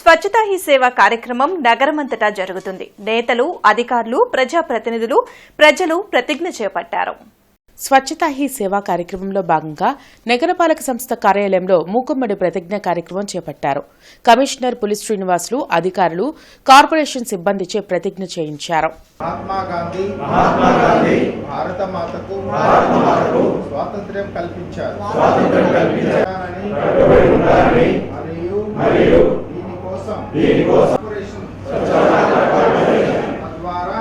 స్వచ్ఛతా he సేవ కార్యక్రమం నగరమంతటా జరుగుతుంది. నేతలు అధికారులు ప్రజాప్రతినిధులు ప్రజలు ప్రతిజ్ఞ చేపట్టారు. స్వచ్ఛతా హీ సేవా కార్యక్రమంలో భాగంగా నగరపాలక సంస్థ కార్యాలయంలో మూకుమ్మడి ప్రతిజ్ఞ కార్యక్రమం చేపట్టారు. కమిషనర్ పులి శ్రీనివాసులు అధికారులు కార్పొరేషన్ సిబ్బందిచే ప్రతిజ్ఞ చేయించారు. స్వాతంత్ర్యం కల్పించారు స్వాతంత్ర్యం కల్పించారని మరియు మరియు దీనికోసం దీనికోసం తద్వారా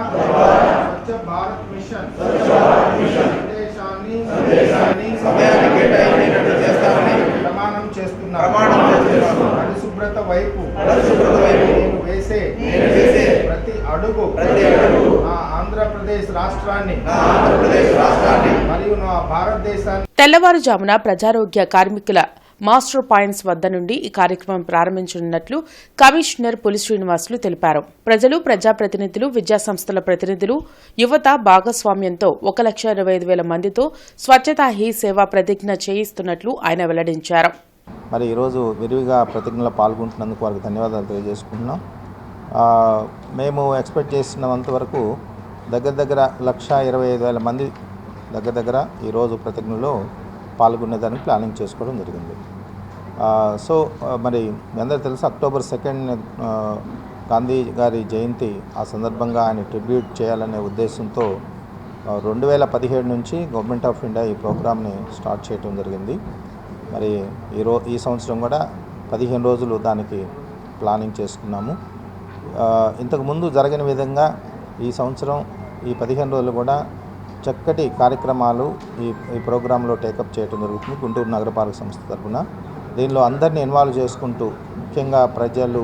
స్వచ్ఛ భారత్ మిషన్. సందేశాన్ని ప్రమాణం చేస్తున్నారు ప్రమాణం చేస్తున్నారు పరిశుభ్రత వైపు నేను వేసే ప్రతి అడుగు ప్రతి అడుగు నా ఆంధ్రప్రదేశ్ రాష్ట్రాన్ని నా ఆంధ్రప్రదేశ్ రాష్ట్రాన్ని మరియు నా భారతదేశాన్ని తెల్లవారుజామున ప్రజారోగ్య కార్మికుల మాస్టర్ పాయింట్స్ వద్ద నుండి ఈ కార్యక్రమం ప్రారంభించనున్నట్లు కమిషనర్ పులి శ్రీనివాసులు తెలిపారు. ప్రజలు ప్రజాప్రతినిధులు విద్యాసంస్థల ప్రతినిధులు యువత భాగస్వామ్యంతో ఒక లక్ష ఇరవై ఐదు వేల మందితో స్వచ్ఛతా హీ సేవ ప్రతిజ్ఞ చేయిస్తున్నట్లు ఆయన వెల్లడించారు. మరి ఈరోజు విరివిగా ప్రతిజ్ఞలో పాల్గొంటున్నందుకు వారికి ధన్యవాదాలు తెలియజేసుకుంటున్నాం. మేము ఎక్స్పెక్ట్ చేసినంత వరకు దగ్గర దగ్గర లక్ష ఇరవై ఐదు వేల మంది దగ్గర దగ్గర ఈరోజు ప్రతిజ్ఞలో పాల్గొనేదానికి ప్లానింగ్ చేసుకోవడం జరిగింది. సో మరి మీ అందరూ తెలుసు అక్టోబర్ సెకండ్ గాంధీ గారి జయంతి ఆ సందర్భంగా ఆయన ట్రిబ్యూట్ చేయాలనే ఉద్దేశంతో రెండు వేల పదిహేడు నుంచి గవర్నమెంట్ ఆఫ్ ఇండియా ఈ ప్రోగ్రామ్ని స్టార్ట్ చేయడం జరిగింది. మరి ఈ రో ఈ సంవత్సరం కూడా పదిహేను రోజులు దానికి ప్లానింగ్ చేసుకున్నాము. ఇంతకుముందు జరిగిన విధంగా ఈ సంవత్సరం ఈ పదిహేను రోజులు కూడా చక్కటి కార్యక్రమాలు ఈ ఈ ప్రోగ్రాంలో టేకప్ చేయడం జరుగుతుంది గుంటూరు నగరపాలక సంస్థ తరఫున. దీనిలో అందరినీ ఇన్వాల్వ్ చేసుకుంటూ ముఖ్యంగా ప్రజలు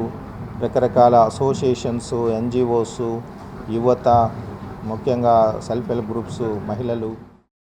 రకరకాల అసోసియేషన్స్ ఎన్జిఓస్ యువత ముఖ్యంగా సెల్ఫ్ హెల్ప్ గ్రూప్స్ మహిళలు